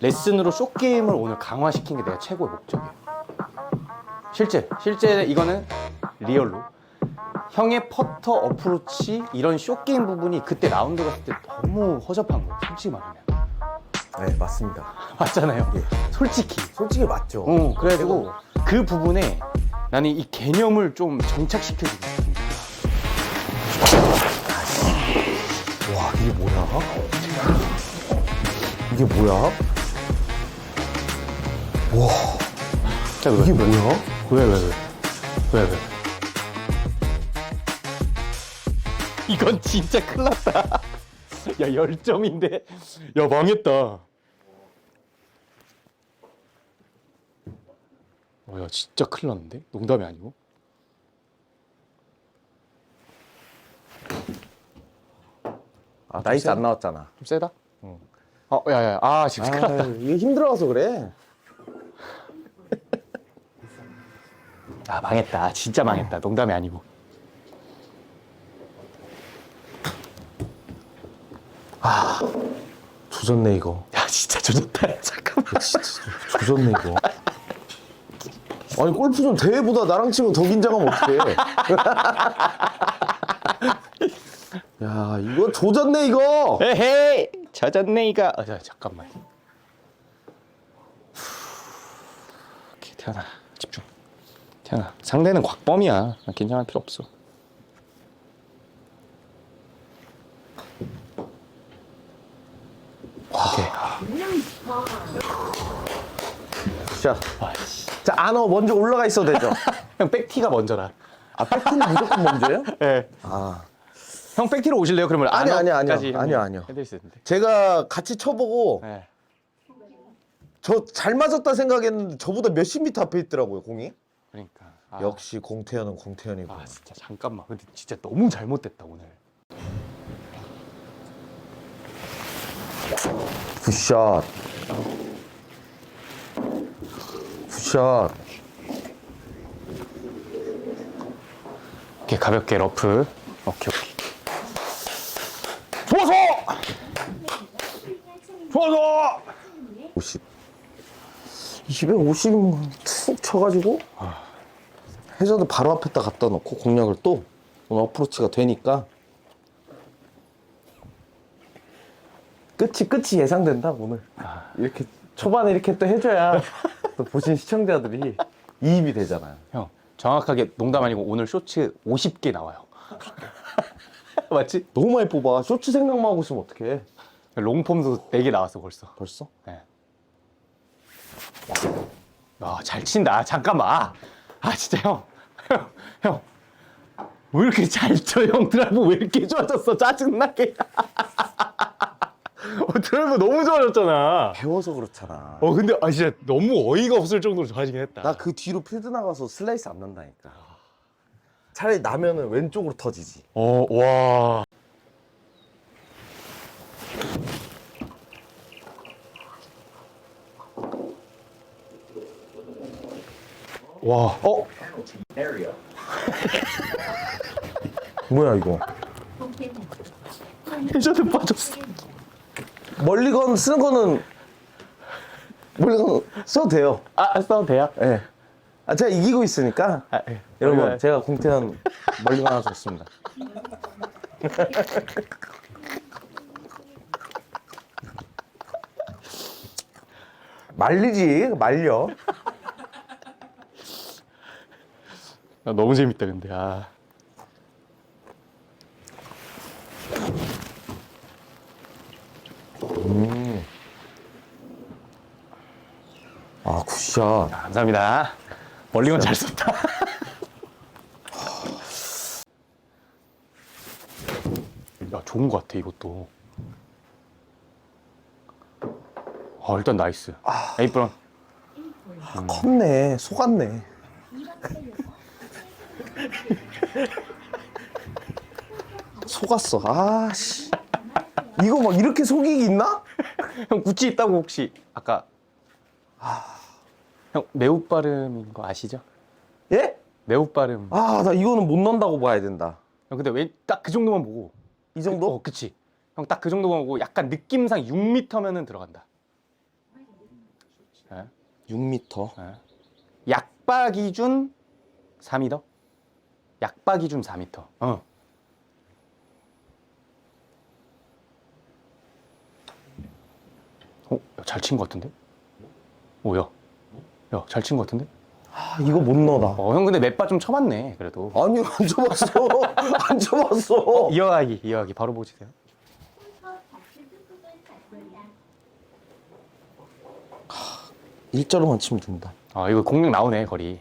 레슨으로 쇼 게임을 오늘 강화시킨 게 내가 최고의 목적이에요. 실제 실제 이거는 리얼로 형의 퍼터 어프로치 이런 쇼 게임 부분이 그때 라운드 갔을 때 너무 허접한 거예요. 솔직히 말하면 네 맞습니다. 맞잖아요. 예. 솔직히. 솔직히 맞죠. 어, 그래가지고 그 부분에 나는 이 개념을 좀 정착시켜주고 싶습니다. 와 이게 뭐야? 이게 뭐야? 자, 왜, 이게 왜, 뭐야? 왜, 왜, 왜, 왜, 왜? 이건 진짜 큰일 났다. 야, 열점인데. 야, 망했다. 어, 야, 진짜 큰일 났는데? 농담이 아니고? 아, 나이스 안 나왔잖아. 좀 세다? 어, 야, 야, 아, 지금 큰일 났다. 아, 이게 힘들어서 그래. 아, 망했다. 진짜 망했다. 농담이 아니고. 조졌네 이거. 야, 진짜 조졌다. 잠깐만. 진짜 조졌네 이거. 아니 골프전 대회보다 나랑 치면 더 긴장하면 어떡해. 야 이거 조졌네 이거. 에헤이! 젖었네, 이가. 아, 자, 잠깐만. 오케이, 태연아, 태연아, 상대는 곽범이야. 긴장할 필요 없어. 오케이. 자. 자 안어 먼저 올라가 있어도 되죠. 형, 백티가 먼저라. 아 백티는 무조건 먼저예요? 예. 아 형, 백티로 오실래요? 그러면 아니, 아니, 아니요. 안어까지 형님 아니요, 아니요. 해드릴 수 있는데. 제가 같이 쳐보고 예. 저 잘 맞았다 생각했는데 저보다 몇십 미터 앞에 있더라고요 공이. 그러니까. 아, 역시 공태현은 공태현이고. 아, 진짜 잠깐만. 근데 진짜 너무 잘못됐다, 오늘. 굿샷. 굿샷. 오케이, 가볍게 러프. 오케이, 오케이. 좋아서! 좋아서! 50. 250툭 쳐가지고 해저드 바로 앞에다 갖다 놓고 공략을 또 오늘 어프로치가 되니까 끝이 끝이 예상된다 오늘 이렇게 초반에 이렇게 또 해줘야 또 보신 시청자들이 이입이 되잖아요. 형, 정확하게 농담 아니고 오늘 쇼츠 50개 나와요. 맞지? 너무 많이 뽑아 쇼츠 생각만 하고 있으면 어떡해 롱폼도 4개 나왔어, 벌써. 벌써? 네. 아, 잘 친다. 아, 잠깐만. 아, 아, 진짜 형. 형, 형. 왜 이렇게 잘 쳐, 형? 드라이브 왜 이렇게 좋아졌어? 짜증나게. 어, 드라이브 너무 좋아졌잖아. 배워서 그렇잖아. 어, 근데, 아, 진짜 너무 어이가 없을 정도로 좋아지긴 했다. 나 그 뒤로 필드 나가서 슬라이스 안 난다니까. 차라리 나면은 왼쪽으로 터지지. 어, 와. 와, 어? 뭐야 이거? 해저드 빠졌어. 멀리건 쓰는 거는 멀리건 써도 돼요. 아, 써도 돼요? 예. 네. 아 제가 이기고 있으니까 아, 예. 여러분 멀리건. 제가 공태현 멀리건 하나 줬습니다. 말리지 말려. 아, 너무 재밌다, 근데. 아. 아 굿샷. 감사합니다. 멀리건 잘 썼다. 야, 좋은 것 같아, 이것도. 아, 일단 나이스. 에이프런. 컸네 속았네. 속았어. 아 씨. 이거 막 이렇게 속이기 있나? 형, 구찌 있다고 혹시 아까. 형, 매우 빠름인 거 아시죠? 예? 매우 빠름. 아, 나 이거는 못 넣는다고 봐야 된다. 형, 근데 왜 딱 그 정도만 보고. 이 정도? 어, 그치. 형, 딱 그 정도만 보고 약간 느낌상 6m면은 들어간다. 6m. 예. 약바 기준 4m. 약바 기준 4m. 어. 어, 잘 친 것 같은데? 오, 야. 야, 잘 친 것 같은데? 아, 이거 못 넣어다. 어, 형 근데 맷바 좀 쳐봤네, 그래도. 아니, 안 접었어. 안 접었어. 이어가기, 이어가기. 바로 보시세요. 일자로만 치면 된다. 아, 이거 공략 나오네, 거리.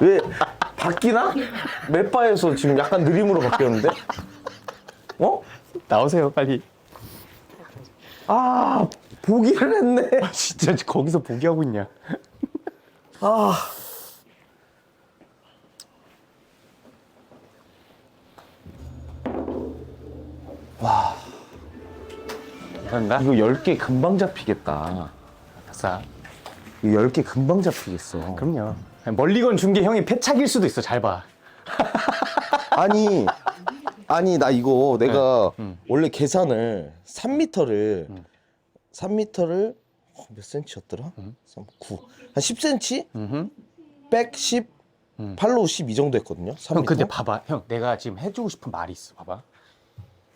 왜 바뀌나? 맷바에서 지금 약간 느림으로 바뀌었는데? 어? 나오세요, 빨리. 아, 보기를 했네. 진짜 거기서 보기하고 있냐. 아. 감사합니다. 이거 10개 금방 잡히겠다. 아싸. 이거 10개 금방 잡히겠어. 그럼요. 멀리 건준게 형이 패착일 수도 있어. 잘 봐. 아니, 아니, 나 이거 내가 음. 원래 계산을 3m를, 3m를 몇 센치였더라? 3, 9. 한 10cm? 음흠. 백 10, 음. 팔로우 10이 정도 했거든요. 3m. 형 근데 봐봐. 형 내가 지금 해주고 싶은 말이 있어. 봐봐.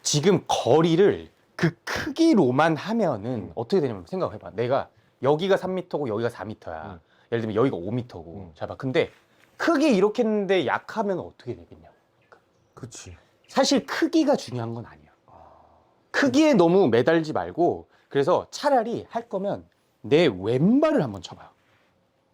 지금 거리를 그 크기로만 하면은 어떻게 되냐면 생각해봐. 내가 여기가 3m고 여기가 4m야. 음. 예를 들면 여기가 5m고. 음. 잘 봐. 근데 크기 이렇게 했는데 약하면 어떻게 되겠냐. 그치. 사실 크기가 중요한 건 아니야. 크기에 너무 매달지 말고 그래서 차라리 할 거면 내 왼발을 한번 쳐봐요.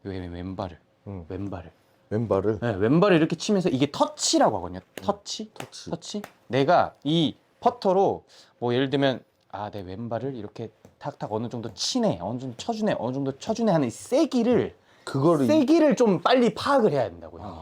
왼, 왼발을. 응. 왼발을. 왼발을. 네, 왼발을 이렇게 치면서 이게 터치라고 하거든요. 터치? 터치. 터치? 내가 이 퍼터로 뭐 예를 들면 아, 내 왼발을 이렇게 탁탁 어느 정도 치네, 어느 정도 쳐주네, 어느 정도 쳐주네 하는 이 세기를 그거를. 세기를 좀 빨리 파악을 해야 된다고 형이.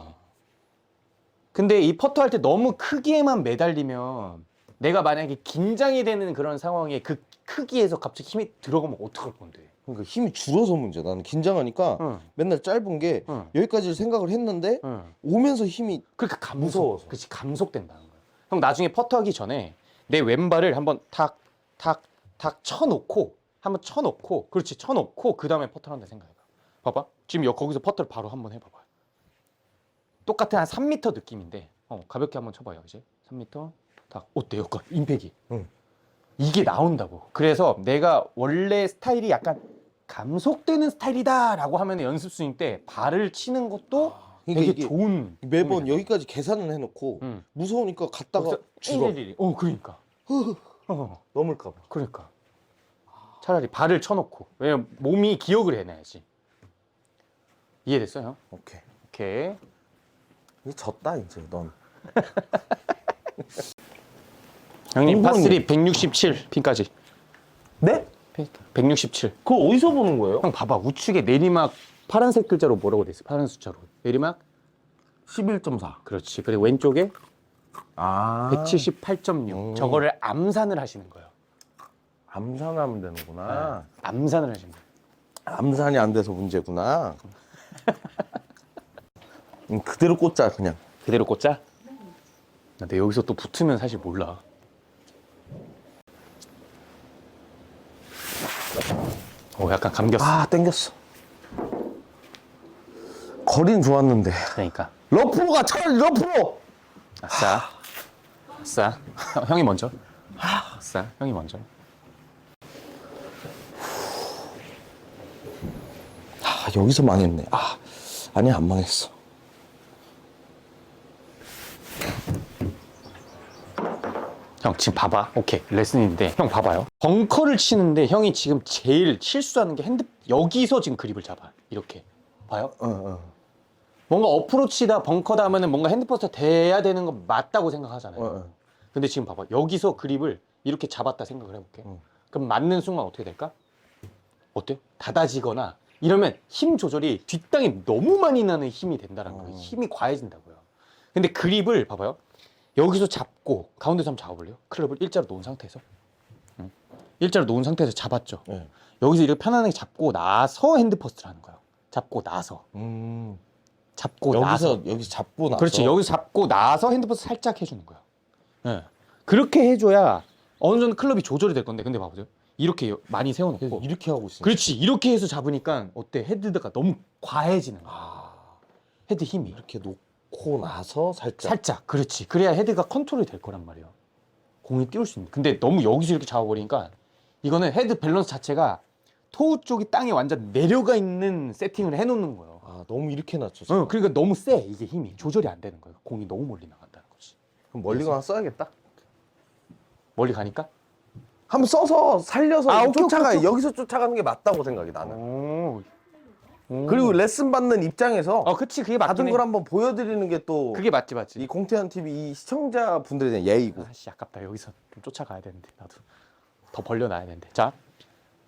근데 이 퍼터 할 때 너무 크기에만 매달리면 내가 만약에 긴장이 되는 그런 상황에 그 크기에서 갑자기 힘이 들어가면 어떡할 건데? 그러니까 힘이 줄어서 문제야. 나는 긴장하니까 응, 맨날 짧은 게 응, 여기까지 생각을 했는데 응. 오면서 힘이 그러니까 감속, 무서워서. 그렇지 감속된다는 거야. 형 나중에 퍼터 하기 전에 내 왼발을 한번 탁, 탁, 탁 쳐놓고 한번 쳐놓고 그렇지 쳐놓고 그 다음에 퍼터를 한다 생각해봐. 봐봐. 지금 여 거기서 퍼터를 바로 한번 해봐봐. 똑같은 한 3m 느낌인데 어, 가볍게 한번 쳐봐요 이제 3m 딱 어때 여기가 임팩이 응. 이게 나온다고. 그래서 내가 원래 스타일이 약간 감속되는 스타일이다 라고 하면 연습 스윙 때 발을 치는 것도 그러니까 되게 좋은 매번 여기까지 계산을 해놓고 응. 무서우니까 갔다가. 일일일이. 어, 그러니까. 어, 넘을까 봐. 그러니까. 차라리 발을 쳐놓고. 왜냐면 몸이 기억을 해놔야지. 이해됐어요? 오케이. 오케이. 이제 졌다 이제 넌. 형님, 공부는- 파3 167 핀까지. 네? 167. 그거 어디서 보는 거예요? 형 봐봐. 우측에 내리막 파란색 글자로 뭐라고 돼 있어? 파란 숫자로. 내리막? 11.4. 그렇지. 그리고 왼쪽에 아. 178.6. 음. 저거를 암산을 하시는 거예요. 암산하면 되는구나. 암산을 하시는 거예요. 암산이 안 돼서 문제구나. 음, 그대로 꽂자 그냥. 그대로 꽂자? 근데 여기서 또 붙으면 사실 몰라. 어, 약간 감겼어. 아 땡겼어. 거린 좋았는데. 그러니까. 러프로가 차라리 러프로. 아싸. 형, 형이 먼저. 아싸. 형이 먼저. 아 여기서 망했네. 아 아니 안 망했어. 형, 지금 봐봐. 오케이. 레슨인데. 형, 봐봐요. 벙커를 치는데 형이 지금 제일 실수하는 게 핸드, 여기서 지금 그립을 잡아. 이렇게. 봐요? 어, 어. 뭔가 어프로치다, 벙커다 하면은 뭔가 핸드포스가 돼야 되는 거 맞다고 생각하잖아요. 어, 어. 근데 지금 봐봐. 여기서 그립을 이렇게 잡았다 생각을 해볼게. 응. 그럼 맞는 순간 어떻게 될까? 어때요? 닫아지거나 이러면 힘 조절이 뒷땅이 너무 많이 나는 힘이 된다는 거예요. 어. 힘이 과해진다고요. 근데 그립을 봐봐요. 여기서 잡고 가운데서 한번 잡아볼래요? 클럽을 일자로 놓은 상태에서. 응. 일자로 놓은 상태에서 잡았죠. 네. 여기서 이렇게 편안하게 잡고 나서 핸드 퍼스트를 하는 거예요. 잡고 나서. 음. 잡고 나서 여기서 여기 잡고 나서 그렇지 여기서 잡고 나서 핸드포스 살짝 해주는 거야. 예. 그렇게 해줘야 어느 정도 클럽이 조절이 될 건데 근데 봐보세요. 이렇게 많이 그래서 세워놓고 이렇게 하고 있어요. 그렇지 이렇게 해서 잡으니까 어때 헤드가 너무 과해지는 거야. 아, 헤드 힘이 이렇게 놓고 나서 살짝. 살짝 그렇지 그래야 헤드가 컨트롤이 될 거란 말이야. 공이 띄울 수 있는. 근데 너무 여기서 이렇게 잡아버리니까 이거는 헤드 밸런스 자체가 토우 쪽이 땅에 완전 내려가 있는 세팅을 해놓는 거예요. 아, 너무 이렇게 놨죠. 어. 그러니까 너무 세 이게 힘이 조절이 안 되는 거예요. 공이 너무 멀리 나간다는 거지. 그럼 멀리 가나 써야겠다. 멀리 가니까? 한번 써서 살려서 아, 오케이, 쫓아가 오케이, 오케이. 여기서 쫓아가는 게 맞다고 생각이 나는. 오. 오. 그리고 레슨 받는 입장에서 어, 그치 그게 맞긴 받은 해. 걸 한번 보여드리는 게 또 이 그게 맞지 맞지. 공태현 TV 이 시청자 분들에 대한 예의고. 아씨 아깝다 여기서 좀 쫓아가야 되는데 나도 더 벌려놔야 되는데. 자,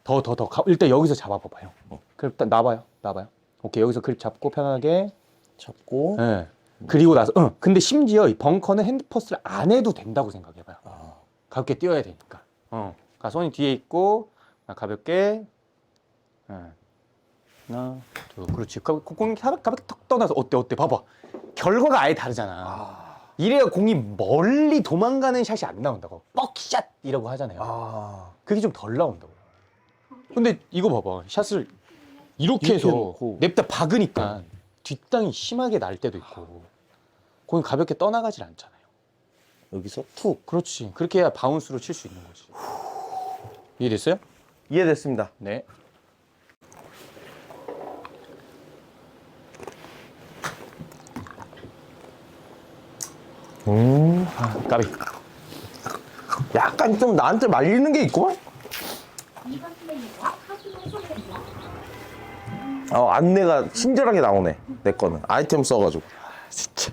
더 더 더 일단 여기서 잡아봐봐요. 어. 그럼 일단 나봐요, 나봐요. 오케이 여기서 그립 잡고 편하게. 잡고. 예. 그리고 나서, 응. 근데 심지어 이 벙커는 핸드퍼스를 안 해도 된다고 생각해봐요. 아, 가볍게 뛰어야 되니까. 어. 그러니까 손이 뒤에 있고 아, 가볍게. 예. 하나, 둘, 그렇지. 가- 공이 가볍- 가볍게 턱 떠나서 어때 어때? 봐봐. 결과가 아예 다르잖아. 아, 이래야 공이 멀리 도망가는 샷이 안 나온다고. 뻑샷이라고 하잖아요. 아. 그게 좀 덜 나온다고. 근데 이거 봐봐. 샷을 이렇게, 해서 해놓고. 냅다 박으니까 뒷땅이 심하게 날 때도 있고 공이 가볍게 떠나가질 않잖아요. 여기서 툭. 그렇지. 그렇게 해야 바운스로 칠 수 있는 거지. 이해됐어요? 이해됐습니다. 네. 음. 아, 까비. 약간 좀 나한테 말리는 게 있구만. 어, 안내가 친절하게 나오네. 내 거는. 아이템 써가지고. 진짜.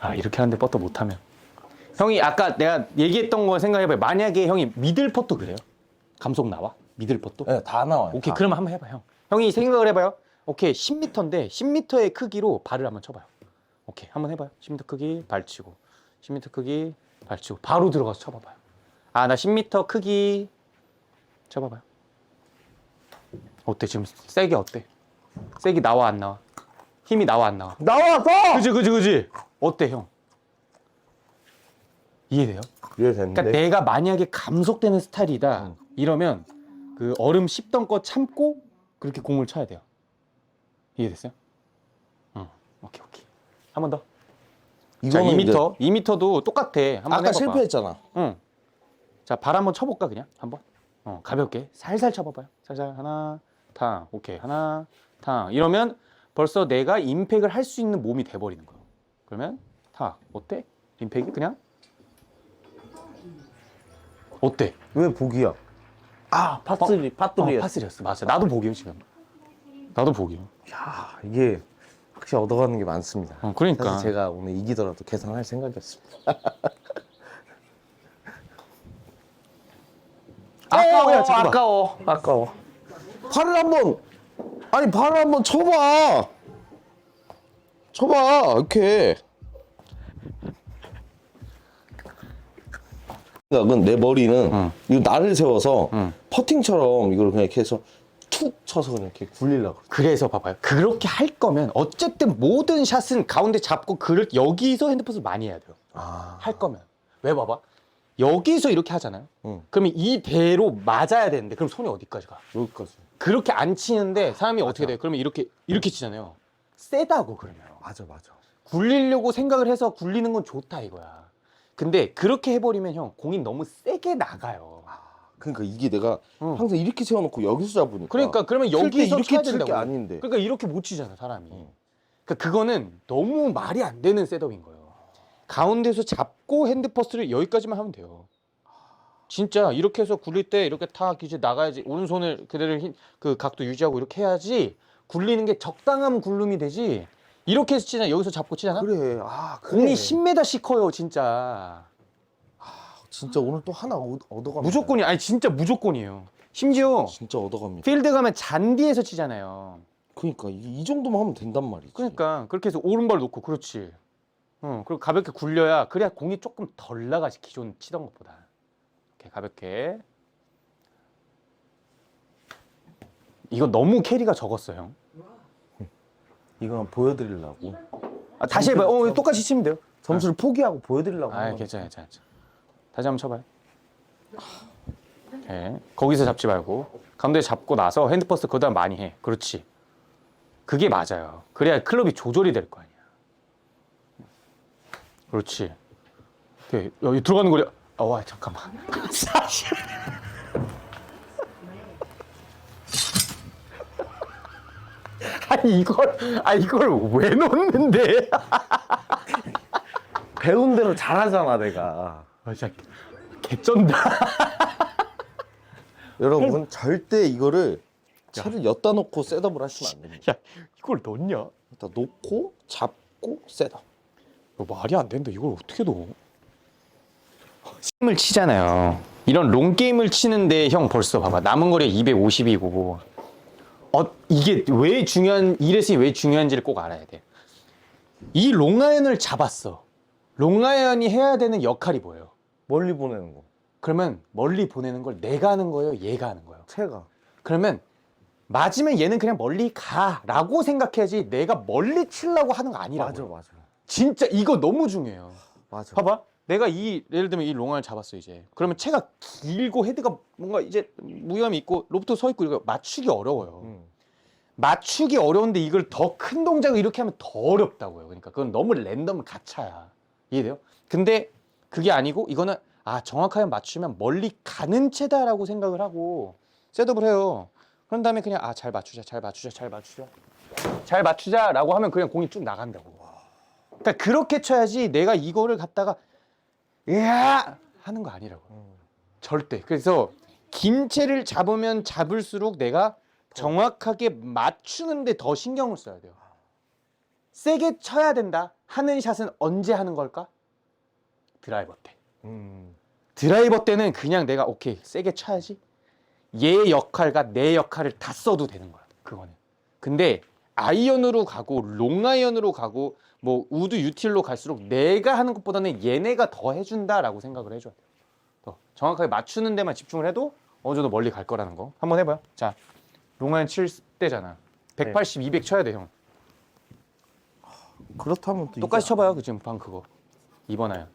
아 이렇게 하는데 뻗도 못하면. 형이 아까 내가 얘기했던 거 생각해봐요. 만약에 형이 미들 퍼도 그래요? 감속 나와? 미들 퍼도? 네, 다 나와요. 오케이 다. 그러면 한번 해봐 형. 형이 생각을 해봐요. 오케이 10m인데 10m의 크기로 발을 한번 쳐봐요. 오케이 한번 해봐요. 10m 크기 발 치고 10m 크기 발 치고 바로 들어가서 쳐봐봐요. 아 나 10m 크기 쳐봐봐요. 어때 지금 세게 어때? 세게 나와 안 나와? 힘이 나와 안 나와? 나왔어! 그지 그지 그지. 어때 형? 이해돼요? 이해됐는데. 그러니까 내가 만약에 감속되는 스타일이다 응. 이러면 그 얼음 씹던 거 참고 그렇게 공을 쳐야 돼요. 이해됐어요? 응. 오케이 오케이. 한 번 더. 자, 이거는 2m. 2m도 똑같아. 한번 아까 해봐봐. 실패했잖아. 응. 자, 발 한번 쳐볼까 그냥 한번. 어, 가볍게 살살 쳐봐봐요. 살살 하나, 탕. 오케이 하나, 탕. 이러면 벌써 내가 임팩을 할 수 있는 몸이 돼버리는 거예요. 그러면 탁. 어때? 임팩이 그냥 어때? 왜 복이야? 아, 파스리, 어, 파스리. 파스리였어. 맞아. 나도 복이요 지금. 나도 복이요. 야, 이게 확실히 얻어가는 게 많습니다. 어, 그러니까. 사실 제가 오늘 이기더라도 계산할 생각이었습니다. 아까워요, 지금. 아까워, 아까워. 발을 한번, 아니 발을 한번 쳐봐. 쳐봐, 이렇게. 생각은 내 머리는 응. 이 나를 세워서 응. 퍼팅처럼 이걸 그냥 이렇게 해서 툭 쳐서 그냥 이렇게 굴리려고. 그래. 그래서 봐봐요. 그렇게 할 거면 어쨌든 모든 샷은 가운데 잡고 그를 여기서 핸드폰을 많이 해야 돼요. 아, 할 거면. 왜 봐봐? 여기서 이렇게 하잖아요. 응. 그러면 이 배로 맞아야 되는데 그럼 손이 어디까지 가? 여기까지. 그렇게 안 치는데 사람이 어떻게 돼? 그러면 이렇게 이렇게 치잖아요. 세다고 그러면. 맞아, 맞아. 굴리려고 생각을 해서 굴리는 건 좋다 이거야. 근데 그렇게 해버리면 형 공이 너무 세게 나가요. 그러니까 이게 내가 응. 항상 이렇게 세워놓고 여기서 잡으니까. 그러니까 그러면 칠때 여기서 이렇게 쳐야 칠게 된다고. 아닌데. 그러니까 이렇게 못 치잖아 사람이. 응. 그러니까 그거는 너무 말이 안 되는 셋업인 거예요. 가운데서 잡고 핸드 퍼스를 여기까지만 하면 돼요. 진짜 이렇게 해서 굴릴 때 이렇게 탁 이제 나가야지 오른손을 그대로 힘, 그 각도 유지하고 이렇게 해야지 굴리는 게 적당한 굴름이 되지. 이렇게 해서 치잖아 여기서 잡고 치잖아. 그래. 아, 그래. 공이 10m씩 커요 진짜. 진짜 오늘 또 하나 얻- 얻어갑니다. 무조건이 아니 진짜 무조건이에요. 심지어 진짜 얻어갑니다. 필드 가면 잔디에서 치잖아요. 그러니까 이, 이 정도만 하면 된단 말이지. 그러니까 그렇게 해서 오른발 놓고 그렇지. 어 그리고 가볍게 굴려야 그래야 공이 조금 덜 나가지 기존 치던 것보다. 이렇게 가볍게. 이거 너무 캐리가 적었어요. 이건 보여드리려고. 아, 다시 해봐요. 어, 똑같이 치면 돼요. 점수를 포기하고 보여드리려고. 아, 괜찮아, 괜찮아. 괜찮아. 다시 한번 쳐봐요. 네. 거기서 잡지 말고 가운데 잡고 나서 핸드 퍼스트 그다음 많이 해. 그렇지. 그게 맞아요. 그래야 클럽이 조절이 될 거 아니야. 그렇지. 오케이. 여기 들어가는 거리. 아, 와, 잠깐만. 사실. 아니 이걸 아 이걸 왜 놓는데? 배운 대로 잘하잖아 내가. 아 진짜 개쩐다. 여러분 절대 이거를 채를 엿다 놓고 셋업을 하시면 안 됩니다. 야 이걸 넣냐? 일단 놓고 잡고 셋업. 이거 말이 안 된다. 이걸 어떻게 넣어? 게임을 치잖아요. 이런 롱 게임을 치는데 형 벌써 봐봐 남은 거리 250이고 어 이게 왜 중요한 이 레슨이 왜 중요한지를 꼭 알아야 돼. 이 롱아이언을 잡았어. 롱아이언이 해야 되는 역할이 뭐예요? 멀리 보내는 거. 그러면 멀리 보내는 걸 내가 하는 거예요, 얘가 하는 거예요. 채가. 그러면 맞으면 얘는 그냥 멀리 가라고 생각해야지 내가 멀리 치려고 하는 거 아니라고. 맞아 맞아 진짜 이거 너무 중요해요. 맞아. 봐봐. 내가 이 예를 들면 이 롱을 잡았어 이제. 그러면 채가 길고 헤드가 뭔가 이제 무염이 있고 로프트 서 있고 이거 맞추기 어려워요. 음. 맞추기 어려운데 이걸 더 큰 동작을 이렇게 하면 더 어렵다고요. 그러니까 그건 너무 랜덤 가차야. 이해돼요? 근데 그게 아니고 이거는 아 정확하게 맞추면 멀리 가는 채다라고 생각을 하고 셋업을 해요. 그런 다음에 그냥 아 잘 맞추자, 잘 맞추자, 잘 맞추자, 잘 맞추자라고 하면 그냥 공이 쭉 나간다고. 그러니까 그렇게 쳐야지 내가 이거를 갖다가 으아 하는 거 아니라고. 음. 절대. 그래서 긴 채를 잡으면 잡을수록 내가 정확하게 맞추는데 더 신경을 써야 돼요. 세게 쳐야 된다 하는 샷은 언제 하는 걸까? 드라이버 때. 음. 드라이버 때는 그냥 내가 오케이 세게 쳐야지. 얘 역할과 내 역할을 다 써도 되는 거야. 그거는. 근데 아이언으로 가고 롱아이언으로 가고 뭐 우드 유틸로 갈수록 내가 하는 것보다는 얘네가 더 해준다라고 생각을 해줘야 돼요. 더 정확하게 맞추는 데만 집중을 해도 어느 정도 멀리 갈 거라는 거. 한번 해봐요. 자, 롱아이언 칠 때잖아. 180, 200 쳐야 돼 형. 그렇다면 또 똑같이 이게- 쳐봐요. 그 지금 방 그거. 2번 아이언.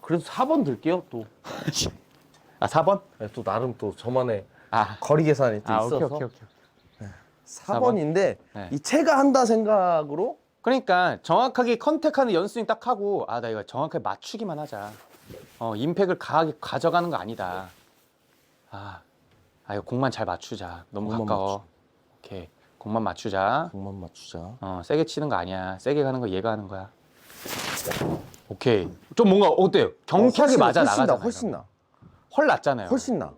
그래서 4번 들게요 또. 아 4번? 네, 또 나름 또 저만의 아, 거리 계산이 또 아 있어서 오케이 오케이 오케이. 4번인데 네. 이 채가 한다 생각으로 그러니까 정확하게 컨택하는 연습이 딱 하고 아 나 이거 정확하게 맞추기만 하자. 어 임팩을 강하게 가져가는 거 아니다. 아, 아 이거 공만 잘 맞추자. 너무 공만 가까워. 오케이 공만 맞추자. 공만 맞추자. 어 세게 치는 거 아니야. 세게 가는 거 얘가 하는 거야. 오케이 좀 뭔가 어때요? 경쾌하게 훨씬- 맞아 훨씬 나. 훨씬 나. 헐 났잖아요. 훨씬 나.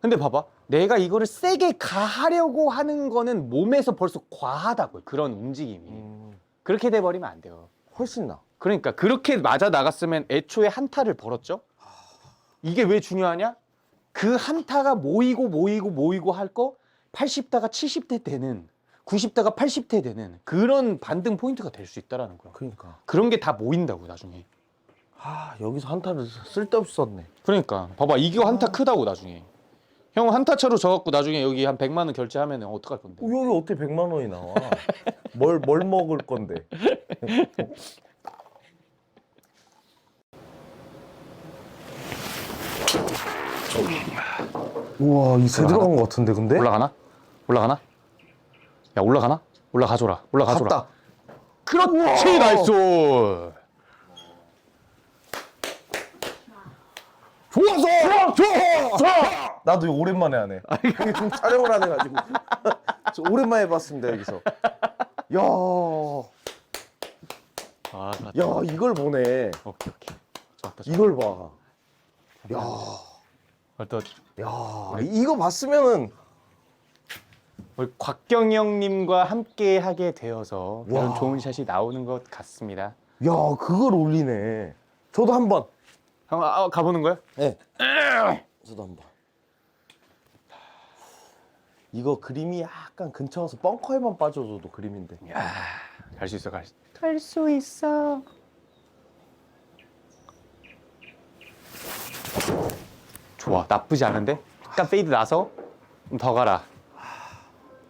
근데 봐봐. 내가 이거를 세게 가하려고 하는 거는 몸에서 벌써 과하다고요. 그런 움직임이. 음, 그렇게 돼버리면 안 돼요. 훨씬 나. 그러니까 그렇게 맞아 나갔으면 애초에 한타를 벌었죠. 이게 왜 중요하냐? 그 한타가 모이고 모이고 모이고 할 거 80대가 70대 되는 90대가 80대 되는 그런 반등 포인트가 될 수 있다라는 거야. 그러니까. 그런 게 다 모인다고 나중에. 아 여기서 한타를 쓸데없이 썼네. 그러니까 봐봐 이게 한타 크다고 나중에. 형 한타차로 져갖고 나중에 여기 한 100만 원 결제하면 어떡할 건데? 어, 여기 어떻게 100만 원이 나와? 뭘 뭘 먹을 건데? 우와 이 제대로 간것 같은데 근데? 올라가나? 올라가나? 야 올라가나? 올라가줘라. 올라가줘라. 갔다. 그렇지 나이스. 좋았어! 좋아! 좋아! 나도 이거 오랜만에 하네. 이게 좀 촬영을 안 해가지고. 저 오랜만에 해봤습니다, 여기서. 야, 아, 야, 이걸 보네. 오케이 오케이. 좋았다. 좋았다. 이걸 봐. 야, 또 야, 이거 봤으면은 우리 곽경영님과 함께 하게 되어서 와. 좋은 샷이 나오는 것 같습니다. 야, 그걸 올리네. 저도 한 번. 형 아, 가보는 거야? 네. 저도 한 번. 이거 그림이 약간 근처 와서 벙커에만 빠져줘도 그림인데. 갈수 있어, 갈 수. 갈 수 있어. 좋아, 나쁘지 않은데? 약간 페이드 나서 좀 더 가라.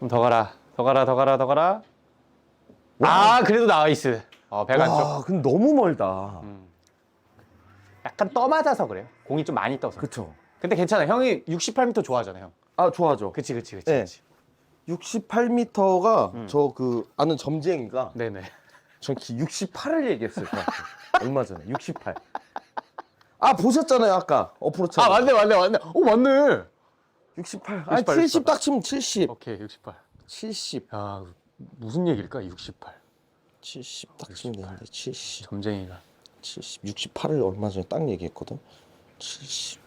좀 더 가라, 더 가라, 더 가라, 더 가라. 아 그래도 나이스. 어 배가 쪽. 와, 근데 너무 멀다. 약간 떠맞아서 그래요. 공이 좀 많이 떠서. 그쵸. 근데 괜찮아. 형이 68m 좋아하잖아요. 형. 아, 좋아죠. 그치 그치 그치. 네. 그치. 68m가 저 그 아는 점쟁이가 네네. 전 68을 얘기했어요. 저한테. 얼마 전에 68. 아 보셨잖아요 아까 어프로치. 아 맞네 맞네 맞네. 오 맞네. 68. 아니 68, 70 딱 치면 70. 오케이 68. 70. 야 무슨 얘기일까 68. 70 딱 치면 되는데 70. 점쟁이가. 70. 68을 얼마 전에 딱 얘기했거든. 70.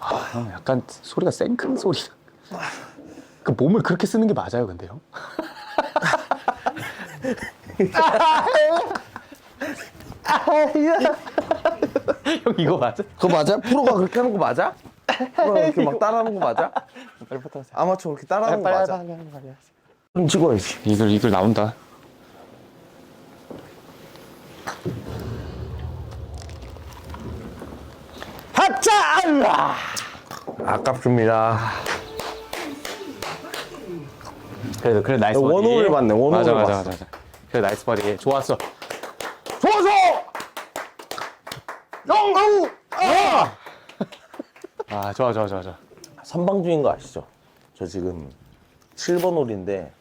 아, 형 약간 소리가 생큰 소리. 그 몸을 그렇게 쓰는 게 맞아요, 근데요? 형 이거 맞아? 그거 맞아? 프로가 그렇게 하는 거 맞아? 프로가 그렇게 막 따라하는 거 맞아? 빨리 포토하세요. 아마추어 그렇게 따라하는 거 빨리 맞아? 빨리 빨리 빨리. 그럼 찍어야지. 이글 이글 나온다. 하차! 알라! 아깝습니다. 그래도 그래 나이스 버디. 원호를 봤네, 원호를 맞아 맞아 봤어. 맞아. 그래 나이스 버디. 좋았어. 좋아서! 영우! 아! 아 좋아 좋아 좋아 좋아. 선방 중인 거 아시죠? 저 지금 7번 홀인데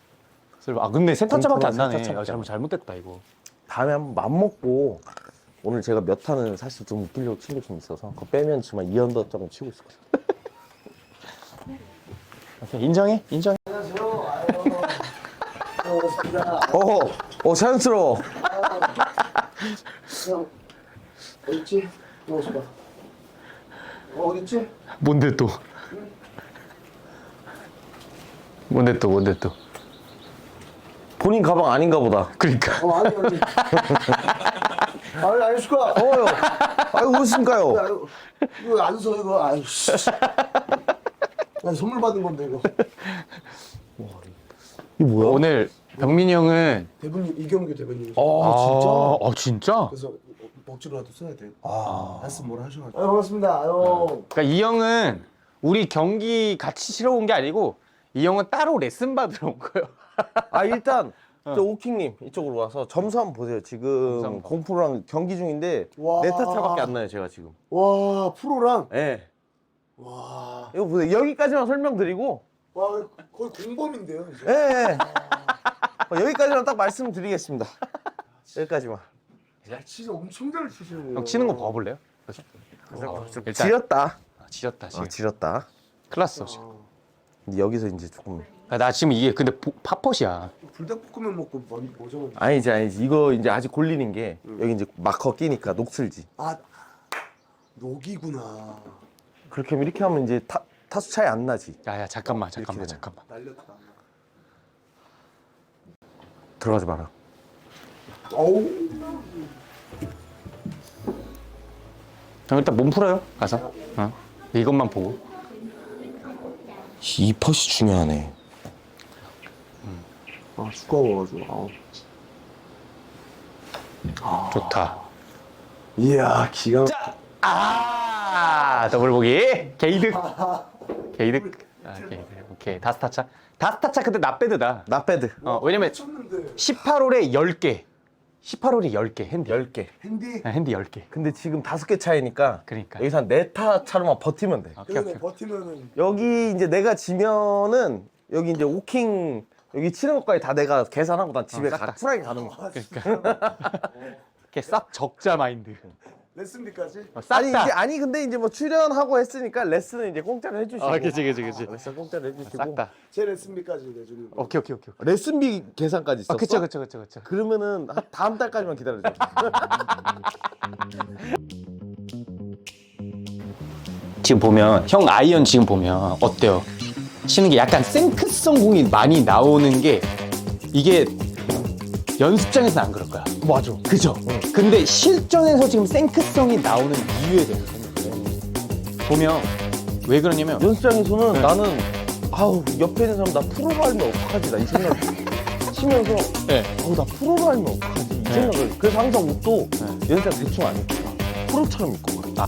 아 근데 센터차밖에 안 나네. 센터차밖에 아, 잘못 잘못됐다 이거. 다음에 한번 맘 먹고 오늘 제가 몇 타는 사실 좀 웃기려고 친 게 좀 있어서 그거 빼면 정말 2언더 정도 치고 있을 거예요. 오케이, 인정해 인정해. 어허, 어 자연스러워. 어딨지? 넣어서 봐. 어, 어딨지? 뭔데 또? 뭔데 또 뭔데 또? 본인 가방 아닌가 보다. 그러니까. 어, 아니, 아니. 아니, 아니, 수가. 어요. 아유? 아유, 이거 안 써, 이거. 아유, 씨. 나 선물 받은 건데, 이거. 이 뭐야? 오늘 병민이 형은 대변인, 이경규 대변인. 아아 진짜? 그래서 억지로라도 써야 돼. 아. 말씀 뭐라 하셔가지고. 아유, 반갑습니다. 아유. 그러니까 이 형은 우리 경기 같이 치러 온 게 아니고 이 형은 따로 레슨 받으러 온 거예요. 아 일단 저 오킹님 이쪽으로 와서 점수 한번 보세요. 지금. 공프로랑 경기 중인데 와. 네타 차밖에 안 나요 제가 지금. 와, 프로랑. 예. 와. 이거 보세요. 여기까지만 설명드리고 와, 거의 공범인데요, 이제. 예. 예. 어, 여기까지만 딱 말씀드리겠습니다. 여기까지만. 야, 진짜 엄청 잘 치시는. 형 치는 거 봐볼래요? 그래서 어, 일단 지렸다. 아, 지렸다 지금. 아, 지렸다. 클났어 지금. 근데 여기서 이제 조금 아, 나 지금 이게 근데 보- 팝폿이야. 불닭볶음면 먹고 뭐, 뭐죠? 아니지 아니지 이거 이제 아직 골리는 게 여기 이제 마커 끼니까 녹슬지. 아, 녹이구나. 그렇게 하면 이렇게 하면 이제 타, 타수 차이 안 나지. 야야 잠깐만 잠깐만. 잠깐만. 날렸다. 들어가지 마라. 어우. 형 일단 몸 풀어요. 가서. 어? 이것만 보고. 이 펫이 중요하네. 아, 두꺼워가지고. 아우. 좋다. 이야, 기가. 아 더블 보기 게이득 게이득 아 게이득 오케이 다스타차 다스타차 근데 나배드다 나배드. 어 왜냐면 쳤는데 18홀에 10개 18홀에 10개 핸디 10개. 핸디 아, 핸디 10개 근데 지금 다섯 개 차이니까 그러니까. 여기서 한 네 타 차로만 버티면 돼. 오케이 그러네 오케이 버티면은 여기 이제 내가 지면은 여기 이제 오킹 여기 치는 것까지 다 내가 계산하고 난 집에 어, 싹 가 다. 쿨하게 가는 거야. 이렇게 싹 적자 마인드 레슨비까지 어, 아니 이제 아니 근데 이제 뭐 출연하고 했으니까 레슨은 이제 공짜로 해주시고. 아 그치 그치 그치 레슨 공짜로 해주시고. 싹 다 제 레슨비까지 내주는 거. 오케이 오케이 오케이 레슨비 계산까지 있었어. 아 그쵸 그쵸 그쵸 그쵸 그러면은 한 다음 달까지만 기다려줘. 지금 보면 형 아이언 지금 보면 어때요? 치는 게 약간 생크성 공이 많이 나오는 게 이게 연습장에서는 안 그럴 거야. 맞아. 그죠? 근데 실전에서 지금 생크성이 나오는 이유에 대해서 생각해. 보면 왜 그러냐면 연습장에서는 네. 나는 아우 옆에 있는 사람 나 프로로 알면 어떡하지 나 이 생각이 치면서 네. 아우 나 프로로 알면 어떡하지 이 생각을 그래서 항상 옷도 연습장 대충 안 입고 프로처럼 입고 가.